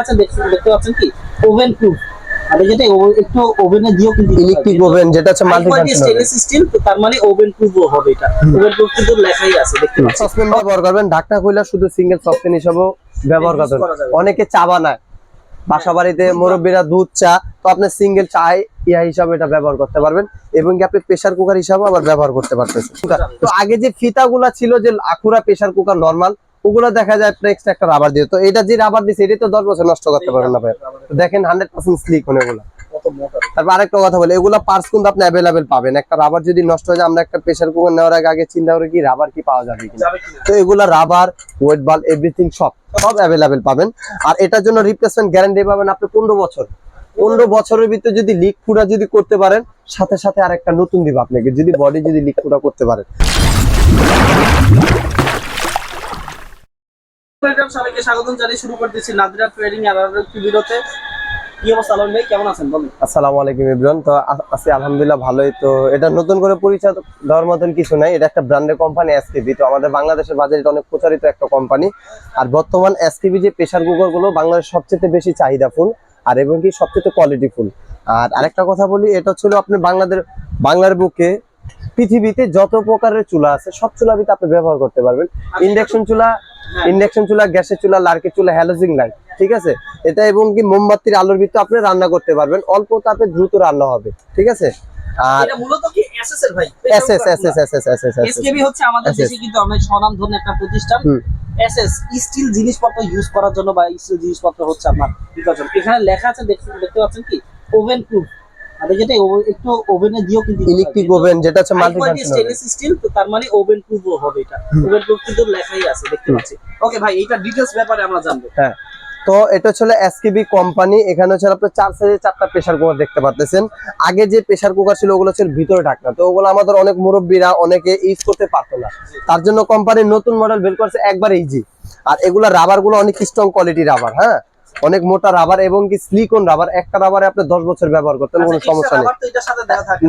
আচ্ছা দেখতে পাচ্ছেন কি? ওভেন প্রুফ আর যেটা একটু ওভেনে দিয়েও কিন্তু ইলেকট্রিক ওভেন যেটা হচ্ছে মাল্টি স্টেনলেস স্টিল তার মানে ওভেন প্রুফও হবে এটা। ওভেন প্রুফ কিন্তু লেখাই আছে দেখতে পাচ্ছেন। ব্যবহার করবেন ঢাকনা খুলে শুধু সিঙ্গেল হিসাবেও ব্যবহার Use করতে করা যাবে। অনেকে চা বানায়। বাসা বাড়িতে মুরব্বীরা দুধ চা তো আপনি সিঙ্গেল চাই ইয়া হিসাবে এটা ব্যবহার করতে পারবেন। এবং কি আপনি প্রেসার কুকার হিসাবে আবার ব্যবহার করতে পারতেছেন। তো আগে যে ফিতাগুলা ছিল যে আকুরা প্রেসার কুকার নরমাল ওগুলো দেখা যায় এক্সট্রা একটা রাবার দিয়ে। তো এটা যে রাবার দিচ্ছে এটা তো দশ বছর নষ্ট করতে পারবেন না ভাই। তো দেখেন হান্ড্রেড পার্সেন্ট স্লিক কত মোটা। তারপর আরেকটা কথা বলি এগুলো পার্টস কিন্তু আপনি অ্যাভেলেবেল পাবেন। একটা রাবার যদি নষ্ট হয়ে যায় আমরা একটা প্রেসার কুকার নেওয়ার আগে আগে চিন্তা করি কি রাবার কি পাওয়া যাবে কিনা। তো এগুলো রাবার ওয়েট বাল এভরিথিং সব সব অ্যাভেলেবেল পাবেন। আর এটার জন্য রিপ্লেসমেন্ট গ্যারান্টি পাবেন আপনি পনেরো বছর। পনেরো বছরের ভিতরে যদি লিক পুরা যদি করতে পারেন সাথে সাথে আর একটা নতুন দিব আপনাকে যদি বডি যদি লিক পুরা করতে পারেন। সবাইকে স্বাগতম জানিয়ে শুরু করতেছি নাদিরা ট্রেডিং আর কেমন আছেন? আসসালামু আলাইকুম আছি আলহামদুলিল্লাহ ভালোই। তো এটা নতুন করে মতন কিছু নাই। এটা একটা ব্র্যান্ডের কোম্পানি তো আমাদের বাংলাদেশের বাজারে এটা অনেক প্রচারিত একটা কোম্পানি আর বর্তমান যে প্রেসার কুকারগুলো বাংলাদেশ সবচেয়ে বেশি চাহিদাফুল আর এবং কি সবচেয়ে কোয়ালিটিফুল আর আরেকটা কথা বলি, এটা ছিল আপনি বাংলাদেশ বাংলার বুকে পৃথিবীতে যত প্রকারের চুলা আছে সব চুলা আপনি ব্যবহার করতে পারবেন। ইন্ডাকশন চুলা ইন্ডাকশন চুলা গ্যাসের চুলা লার্কের চুলা হ্যালোজিং লাইট ঠিক আছে? এটা এবং কি মোমবাতির আলোর ভিতরে আপনি রান্না করতে পারবেন। অল্প তাপে দ্রুত রান্না হবে ঠিক আছে? আর ভাই? হচ্ছে আমাদের দেশে কিন্তু একটা স্টিল জিনিসপত্র ইউজ করার জন্য স্টিল জিনিসপত্র হচ্ছে আপনার এখানে লেখা আছে দেখতে পাচ্ছেন কি? ওভেন প্রুফ আর যেটা একটু ওভেনে দিয়েও কিন্তু ইলেকট্রিক ওভেন যেটা হচ্ছে মাল্টি স্টেনলেস স্টিল তার মানে ওভেন প্রুফও হবে এটা। ওভেন প্রুফ কিন্তু লেখাই আছে দেখতে পাচ্ছি। ওকে ভাই এটা ডিটেইলস ব্যাপারে আমরা জানব। হ্যাঁ। তো এটা এসকেবি কোম্পানি এখানে হচ্ছে আপনি চার সাইজের চারটা প্রেসার কুকার দেখতে আগে যে প্রেসার কুকার ছিল ওগুলো ছিল ভিতরে ঢাকনা। তো ওগুলো আমাদের অনেক মুরব্বীরা অনেকে ইউজ করতে পারতো না। তার জন্য কোম্পানির নতুন মডেল বের করছে একবার ইজি আর এগুলা রাবারগুলো অনেক স্ট্রং কোয়ালিটি রাবার হ্যাঁ? অনেক মোটা রাবার এবং কি স্লিকন রাবার একটা রাবারে আপনি দশ বছর ব্যবহার করতেন কোনো আচ্ছা, সমস্যা নেই।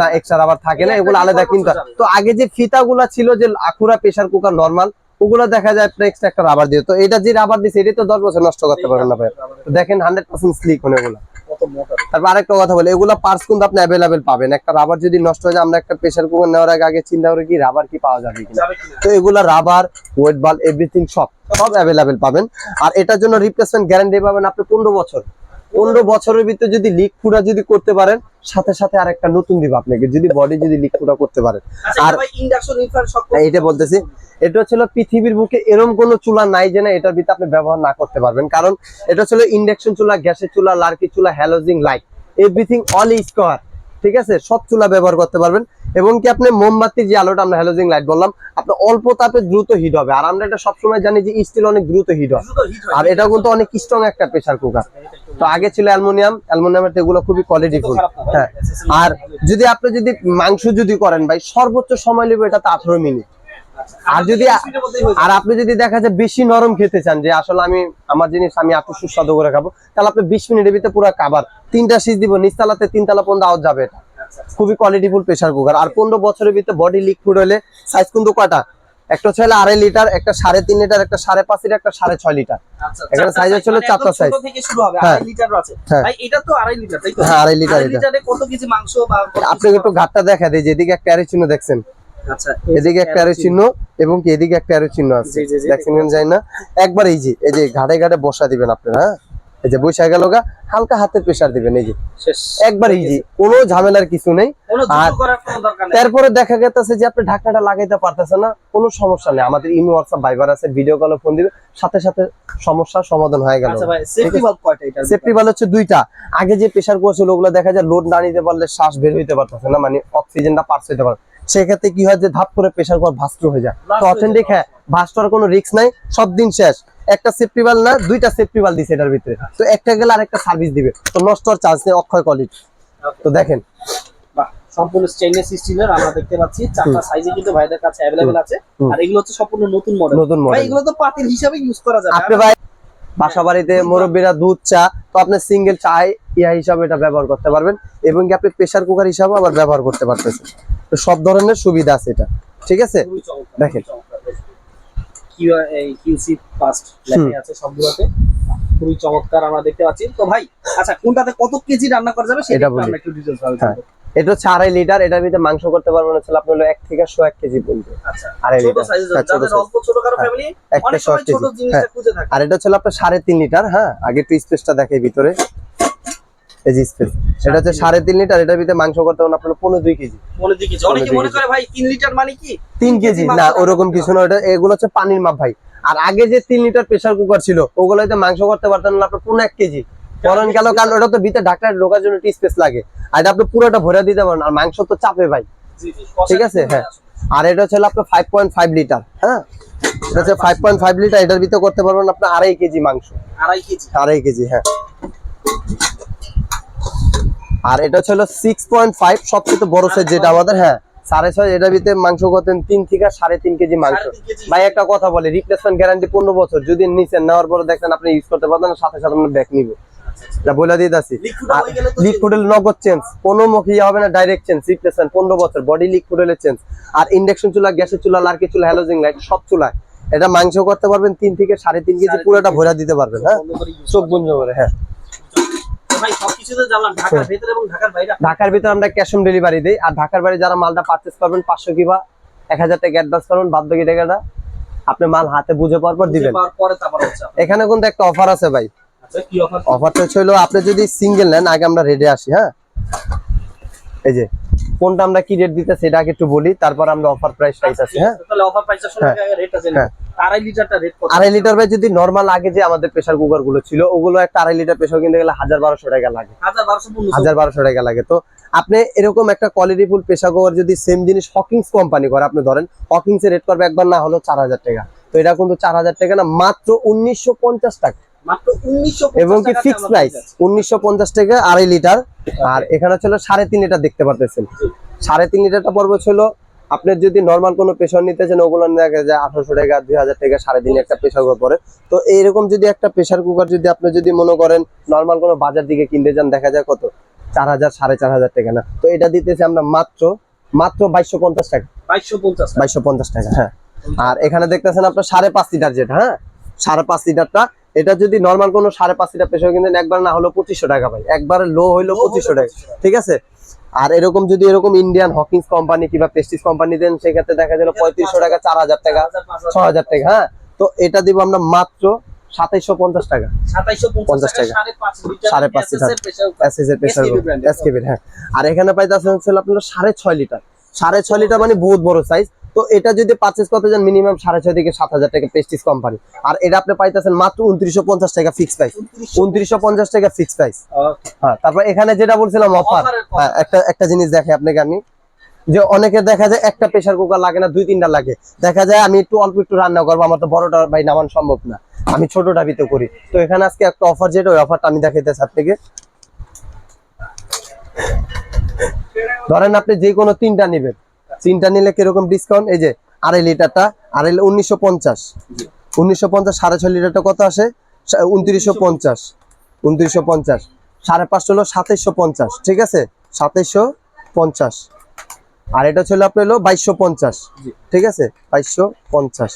না এক্সট্রা রাবার থাকে না এগুলো আলাদা কিনতে তো আগে যে ফিতাগুলা ছিল যে আখুরা প্রেসার কুকার নরমাল ওগুলো দেখা যায় এক্সট্রা একটা রাবার দিয়ে। তো এটা যে রাবার দিচ্ছে এটা তো দশ বছর নষ্ট করতে পারবেন না ভাই। দেখেন হান্ড্রেড পার্সেন্ট স্লিক এগুলো। কত মোটা তারপর আরেকটা কথা বলি এগুলো পার্স কিন্তু আপনি অ্যাভেলেবেল পাবেন। একটা রাবার যদি নষ্ট হয়ে যায় আমরা একটা প্রেশার কুকার নেওয়ার আগে আগে চিন্তা করি কি রাবার কি পাওয়া যাবে কিনা। তো এগুলো রাবার ওয়েট বাল এভরিথিং সব সব অ্যাভেলেবেল পাবেন। আর এটার জন্য রিপ্লেসমেন্ট গ্যারান্টি পাবেন আপনি পনেরো বছর। পনেরো বছরের ভিতরে যদি লিক পুরা যদি করতে পারেন সাথে সাথে আর একটা নতুন দিব আপনাকে যদি বডি যদি লিক পুরা করতে পারেন। আচ্ছা আর- এইটা বলতেছি এটা ছিল পৃথিবীর বুকে এরম কোনো চুলা নাই যে না এটার ভিতরে আপনি ব্যবহার না করতে পারবেন। কারণ এটা ছিল ইন্ডাকশন চুলা গ্যাসের চুলা লার্কি চুলা halogen light everything all square ঠিক আছে? সব চুলা ব্যবহার করতে পারবেন। এবং কি আপনি মোমবাতির যে আলোটা আমরা হ্যালোজিং লাইট বললাম আপনি অল্প তাপে দ্রুত হিট হবে। আর আমরা এটা সবসময় জানি যে স্টিল অনেক দ্রুত হিট হয়। আর এটা কিন্তু অনেক স্ট্রং একটা প্রেসার কুকার তো আগে ছিল অ্যালুমিনিয়াম। অ্যালুমিনিয়ামের এগুলো খুবই কোয়ালিটিফুল হ্যাঁ। আর যদি আপনি যদি মাংস যদি করেন ভাই সর্বোচ্চ সময় নেবে এটা তো আঠারো মিনিট। আর যদি আর আপনি যদি দেখা যায় বেশি নরম খেতে চান যে আসলে আমি আমার জিনিস আমি এত সুস্বাদু করে খাব তাহলে আপনি বিশ মিনিটের ভিতরে পুরো খাবার তিনটা সিজ দিব নিচতলাতে তিনতলা পর্যন্ত আওয়াজ যাবে এটা। খুবই কোয়ালিটিফুল প্রেসার কুকার আর পনেরো বছরের ভিতরে বডি লিকুইড হলে সাইজ কিন্তু কটা একটা হচ্ছে আড়াই লিটার একটা সাড়ে তিন লিটার একটা সাড়ে পাঁচ লিটার একটা সাড়ে ছয় লিটার এখানে সাইজ হচ্ছে চারটা সাইজ হ্যাঁ। আড়াই লিটার হ্যাঁ। হ্যাঁ, আপনাকে একটু ঘাটটা দেখা দিই যেদিকে একটা চিহ্ন দেখছেন। এদিকে একটা আরও চিহ্ন এবং এদিকে একটা আরও চিহ্ন আছে। দেখছেন যায় একবার এই যে এই যে ঘাটে ঘাটে বসা দিবেন আপনারা হ্যাঁ? এই যে বসে গেল গা হালকা হাতের প্রেসার দিবেন এই যে। একবার ইজি কোনো ঝামেলার কিছু নেই। আর- তারপরে দেখা গেছে যে আপনি ঢাকনাটা লাগাইতে পারতেছেন না কোনো সমস্যা নেই। আমাদের ইমো হোয়াটসঅ্যাপ ভাইবার আছে ভিডিও কলে ফোন দিবে সাথে সাথে সমস্যার সমাধান হয়ে গেল। আচ্ছা সেফটি সেফটি ভালো হচ্ছে দুইটা। আগে যে প্রেসার কুয়ার ছিল ওগুলো দেখা যায় লোড না নিতে পারলে শ্বাস বের হইতে পারতেছে না মানে অক্সিজেনটা পার্স হইতে পারে সেক্ষেত্রে কি হয় যে ধাপ করে প্রেসার কুয়ার ভাস্ট হয়ে যায়। তো অথেন্টিক হ্যাঁ ভাস্ট হওয়ার কোনো রিস্ক নাই সব দিন শেষ। একটা সেফটি বাল না দুইটা সেফটি বাল দিছে এটার ভিতরে। তো একটা গেলে আরেকটা সার্ভিস দিবে। তো নষ্ট হওয়ার চান্স নেই অক্ষয় কোয়ালিটি তো দেখেন। সম্পূর্ণ স্টেইনলেস স্টিলের আমরা দেখতে পাচ্ছি চারটা সাইজে কিন্তু ভাইদের কাছে অ্যাভেলেবেল আছে। আর এগুলো হচ্ছে সম্পূর্ণ নতুন মডেল নতুন মডেল এগুলো তো পাতিল হিসাবে ইউজ করা যাবে। আপনি ভাই বাসা বাড়িতে মুরব্বীরা দুধ চা তো আপনি সিঙ্গেল চা ইয়া হিসাবে এটা ব্যবহার করতে পারবেন। এবং কি আপনি প্রেসার কুকার হিসাবে আবার ব্যবহার করতে পারতেছেন। তো সব ধরনের সুবিধা আছে এটা। ঠিক আছে? দেখেন। চমৎকার, বেশ। কিউ এই কিউসি ফাস্ট লেখা আছে সবগুলোতে। খুবই চমৎকার আমরা দেখতে পাচ্ছি। তো ভাই আচ্ছা কোনটাতে কত কেজি রান্না করা যাবে সেটা এটা একটু বলি। আমরা একটু ডিটেইলস ভাবে হ্যাঁ। এটা হচ্ছে আড়াই লিটার এটার ভিতরে মাংস করতে আপনার হলো এক থেকে শো এক কেজি পর্যন্ত আচ্ছা আড়াই লিটার। হ্যাঁ, হ্যাঁ। আর এটা হচ্ছে আপনার সাড়ে তিন লিটার হ্যাঁ আগে একটু স্পেসটা দেখে ভিতরে। এই যে স্পেস এটা হচ্ছে সাড়ে তিন লিটার এটার ভিতরে মাংস করতে পারবেন আপনার পনেরো দুই কেজি। অনেকে দুই মনে কেজি। করে ভাই তিন লিটার মানে কি? তিন কেজি না ওরকম কিছু না ওটা এগুলো হচ্ছে পানির মাপ ভাই। আর আগে যে তিন লিটার প্রেসার কুকার ছিল ওগুলো হয়তো মাংস করতে পারতেন না আপনার পনেরো এক কেজি। ফলন গেল কারণ ওটা তো ভিতরে ঢাকার ঢোকার জন্য স্পেস লাগে। আর এটা আপনি পুরোটা ভরে দিতে পারেন আর মাংস তো চাপে ভাই। ঠিক আছে, হ্যাঁ। আর এটা হচ্ছে আপনার ফাইভ পয়েন্ট ফাইভ লিটার হ্যাঁ? এটা হচ্ছে ফাইভ পয়েন্ট ফাইভ লিটার এটার ভিতরে করতে পারবেন আপনার আড়াই কেজি মাংস। আড়াই কেজি। আড়াই কেজি হ্যাঁ। আর এটা ছিল সিক্স পয়েন্ট ফাইভ সবচেয়ে বড় সাইজ যেটা আমাদের হ্যাঁ। সাড়ে ছয় এটার ভিতরে মাংস করতেন তিন থেকে সাড়ে তিন কেজি মাংস। ভাই একটা কথা বলে রিপ্লেসমেন্ট গ্যারান্টি পনেরো বছর। যদি নিচে নেওয়ার পরে দেখেন আপনি ইউজ করতে পারবেন না, সাথে সাথে আমরা ব্যাক নিবে। বলে গেলে তো লিকুইড নগদ চেঞ্জ কোনো মুখে ইয়ে হবে না ডাইরেক্ট চেঞ্জ রিপ্লেসমেন্ট পনেরো বছর। বডি চেঞ্জ আর ইন্ডাকশন চুলা গ্যাসের চুলা লার্কি চুলা হ্যালোজিং লাইট সব চুলায়। এটা মাংস করতে পারবেন তিন থেকে সাড়ে তিন কেজি পুরোটা। ভরা দিতে পারবেন হ্যাঁ। চোখ। বন্ধ করে হ্যাঁ। ভাই সবকিছুতে জানলাম ঢাকার ভেতরে এবং ঢাকার বাইরে ঢাকার ভিতরে আমরা ক্যাশ অন ডেলিভারি দিই। আর ঢাকার বাইরে যারা মালটা পার্চেস করবেন পাঁচশো কিবা এক হাজার টাকা অ্যাডভান্স করবেন বাদ বাকি টাকাটা আপনি মাল হাতে বুঝে পাওয়ার পর দিবেন। এখানে কিন্তু একটা অফার আছে ভাই। আচ্ছা অফারটা ছিল আপনি যদি সিঙ্গেল নেন আগে আমরা রেডি আসি হ্যাঁ? এই যে কোনটা আমরা কি রেট দিতে সেটা আগে একটু বলি তারপর আমরা অফার প্রাইস চাইতেছি হ্যাঁ? তাহলে অফার। আগে রেটটা জেনে হ্যাঁ। আড়াই লিটারটা রেট কত? আড়াই লিটার ভাই যদি নর্মাল আগে যে আমাদের প্রেসার কুকারগুলো ছিল ওগুলো একটা আড়াই লিটার প্রেসার কিনতে গেলে হাজার বারোশো টাকা লাগে। হাজার বারোশো টাকা লাগে। তো আপনি এরকম একটা কোয়ালিটি ফুল প্রেসার কুকার যদি সেম জিনিস হকিংস কোম্পানি করে আপনি ধরেন হকিংস এর রেট করবে একবার না হলো চার হাজার টাকা। তো এটা কিন্তু চার হাজার টাকা না মাত্র উনিশশো পঞ্চাশ টাকা। এবং কি ফিক্স প্রাইস উনিশশো পঞ্চাশ টাকা আড়াই লিটার। আর এখানে ছিল সাড়ে তিন লিটার দেখতে পারতেছেন। সাড়ে তিন লিটারটা পর্ব ছিল আপনার যদি নর্মাল কোনো প্রেশার নিতে চান ওগুলো দেখা যায় আঠারোশো টাকা দুই হাজার টাকা সাড়ে তিন একটা প্রেশার কুকার পরে। তো এইরকম যদি একটা প্রেশার কুকার যদি আপনি যদি মনে করেন নর্মাল কোনো বাজার দিকে কিনতে যান দেখা যায় কত? চার হাজার সাড়ে চার হাজার টাকা না। তো এটা দিতেছি আমরা মাত্র মাত্র বাইশশো পঞ্চাশ টাকা। বাইশশো পঞ্চাশ বাইশশো পঞ্চাশ টাকা হ্যাঁ। আর এখানে দেখতেছেন আপনার সাড়ে পাঁচ লিটার যেটা হ্যাঁ? সাড়ে পাঁচ লিটারটা এটা যদি নর্মাল কোনো সাড়ে পাঁচ লিটার প্রেশার কিনতেন একবার না হলো পঁচিশশো টাকা ভাই। একবার লো হইল পঁচিশশো টাকা। ঠিক আছে? আর এরকম যদি এরকম ইন্ডিয়ান হকিংস কোম্পানি কিংবা পেস্টিস কোম্পানি দেন সেক্ষেত্রে দেখা গেল পঁয়ত্রিশশো টাকা চার হাজার টাকা ছ হাজার টাকা। হ্যাঁ? তো এটা দিব আমরা মাত্র সাতাইশশো পঞ্চাশ টাকা। সাতাইশো পঞ্চাশ টাকা। সাড়ে পাঁচ লিটার। প্রেশার। এসকেবির হ্যাঁ। আর এখানে আপনার সাড়ে ছয় লিটার। সাড়ে ছয় লিটার মানে বহুত বড় সাইজ তো এটা যদি পারচেস করতে যান মিনিমাম সাড়ে ছয় থেকে সাত হাজার টাকা পেস্টিস কোম্পানি আর এটা আপনি পাইতেছেন মাত্র উনত্রিশশো পঞ্চাশ টাকা ফিক্স প্রাইস উনত্রিশশো পঞ্চাশ। টাকা ফিক্স প্রাইস হ্যাঁ তারপর এখানে যেটা বলছিলাম অফার। হ্যাঁ একটা একটা জিনিস দেখে আপনাকে আমি। যে অনেকে দেখা যায় একটা প্রেসার কুকার লাগে না দুই তিনটা লাগে। দেখা যায় আমি একটু অল্প একটু রান্না করব আমার তো বড়টা ভাই নামান সম্ভব না। আমি ছোটটা ভিতরে করি। তো এখানে আজকে একটা অফার যেটা ওই অফারটা আমি দেখাইতেছি থেকে ধরেন আপনি যে কোনো তিনটা নেবেন। তিনটা নিলে কীরকম ডিসকাউন্ট এই যে আড়াই লিটারটা আড়াই উনিশশো পঞ্চাশ। উনিশশো পঞ্চাশ সাড়ে ছয় লিটারটা কত আসে? উনত্রিশশো পঞ্চাশ। উনত্রিশশো পঞ্চাশ। সাড়ে পাঁচশো হলো সাতাইশশো পঞ্চাশ ঠিক আছে? সাতাইশশো পঞ্চাশ। আর এটা ছিল আপনার হলো বাইশশো পঞ্চাশ। ঠিক আছে? বাইশশো পঞ্চাশ।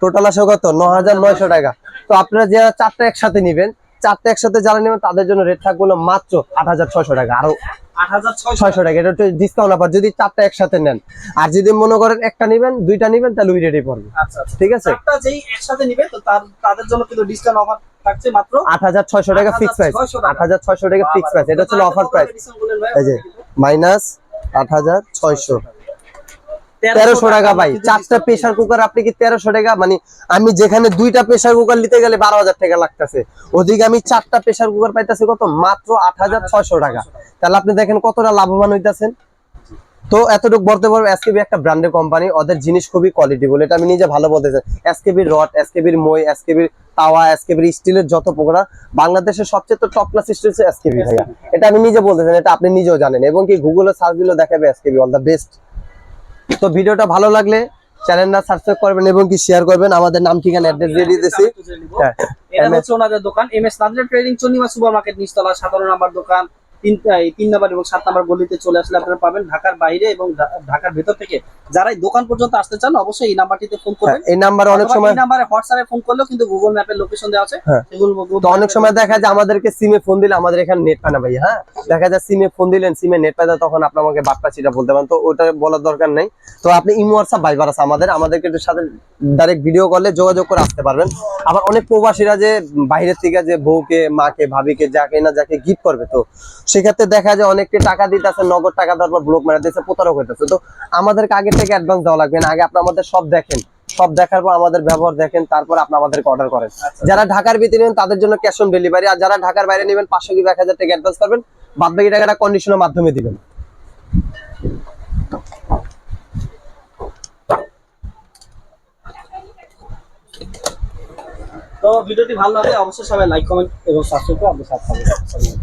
টোটাল আসে কত? ন হাজার নয়শো টাকা। তো আপনারা যারা চারটা একসাথে নিবেন চারটা একসাথে যারা নেবেন তাদের জন্য রেট থাকবে মাত্র আট হাজার ছয়শো টাকা। আরও ছয়শো। টাকা এটা একটু ডিসকাউন্ট আবার যদি চারটা একসাথে নেন। আর যদি মনে করেন একটা নিবেন দুইটা নিবেন তাহলে ওই রেটে পড়বে। আচ্ছা আচ্ছা। ঠিক আছে? একসাথে নেবেন তো তার তাদের জন্য কিন্তু ডিসকাউন্ট অফার থাকছে মাত্র আট হাজার ছয়শো টাকা ফিক্স প্রাইস 8,600 টাকা। আট হাজার ছয়শো টাকা ফিক্স প্রাইস এটা হচ্ছে অফার প্রাইস এই যে মাইনাস আট হাজার ছয়শো। তেরোশো টাকা ভাই। চারটা প্রেসার কুকার আপনি কি তেরোশো টাকা? মানে আমি যেখানে দুইটা প্রেসার কুকার নিতে গেলে বারো হাজার টাকা লাগতেছে। ওদিকে আমি চারটা প্রেসার কুকার পাইতেছি কত? মাত্র আট হাজার ছয়শো টাকা। তাহলে আপনি দেখেন কতটা লাভবান হইতেছেন। তো এতটুকু বলতে পারব এসকেবি একটা ব্র্যান্ডের কোম্পানি ওদের জিনিস খুবই কোয়ালিটি বলে এটা আমি নিজে ভালো বলতে চাই। এসকেবির রড এসকেবির মই এসকেবির তাওয়া এসকেবির স্টিলের যত প্রকার। বাংলাদেশের সবচেয়ে তো টপ ক্লাস স্টিল এসকেবি ভাইয়া। এটা আমি নিজে বলতে চাই এটা আপনি নিজেও জানেন। এবং কি গুগলে সার্চ দিলেও দেখাবে এসকেবি অল দ্য বেস্ট তো ভিডিওটা ভালো লাগলে চ্যানেলটা সাবস্ক্রাইব করবেন এবং কি শেয়ার করবেন। আমাদের নাম, ঠিকানা অ্যাড্রেস দিয়ে দিতেছি। এটা হচ্ছে ওনাদের দোকান, M S Nader trading Chandima super market নিচতলা সাধারণ নাম্বার দোকান। তিন এই তিন নাম্বার এবং সাত নাম্বার গলিতে চলে আসলে আপনারা পাবেন ঢাকার বাইরে এবং ঢাকার ভেতর থেকে। যারা এই দোকান পর্যন্ত আসতে চান অবশ্যই এই নাম্বারটিতে ফোন করবেন। হ্যাঁ, এই নাম্বারে অনেক সময় এই নাম্বারে হোয়াটসঅ্যাপে ফোন করলেও কিন্তু গুগল ম্যাপের লোকেশন দেওয়া আছে। হ্যাঁ। সেগুলো তো অনেক সময় দেখা যায় আমাদেরকে সিমে ফোন দিলে আমাদের এখানে নেট পায় না ভাই হ্যাঁ? দেখা যায় সিমে ফোন দিলেন সিমে নেট পায় না তখন আপনি আমাকে বাটপা চিটা বলতে পারেন। তো ওটা বলার দরকার নেই। তো আপনি ইমো হোয়াটসঅ্যাপ ভাইবার আছে আমাদের। আমাদেরকে একটু সাথে ডাইরেক্ট ভিডিও কলে যোগাযোগ করে আসতে পারবেন। আবার অনেক প্রবাসীরা যে বাইরের থেকে যে বউকে মাকে ভাবিকে যাকে না যাকে গিফট করবে তো সেক্ষেত্রে দেখা যায় অনেককে টাকা দিতেছে নগদ টাকা দেওয়ার পর ব্লক মারা দিতেছে প্রতারক হইতেছে। তো আমাদেরকে আগে থেকে অ্যাডভান্স দেওয়া লাগবে না আগে আপনি আমাদের সব দেখেন। সব দেখার পর আমাদের ব্যবহার দেখেন তারপর আপনি আমাদেরকে অর্ডার করেন। আচ্ছা। যারা ঢাকার ভিতরে নেবেন তাদের জন্য ক্যাশ অন ডেলিভারি আর যারা ঢাকার বাইরে নেবেন পাঁচশো কি এক হাজার টাকা অ্যাডভান্স করবেন বাদ বাকি টাকাটা কন্ডিশনের মাধ্যমে দিবেন। তো ভিডিওটি ভালো লাগে অবশ্যই সবাই লাইক কমেন্ট এবং সাবস্ক্রাইব করে আমাদের সাথে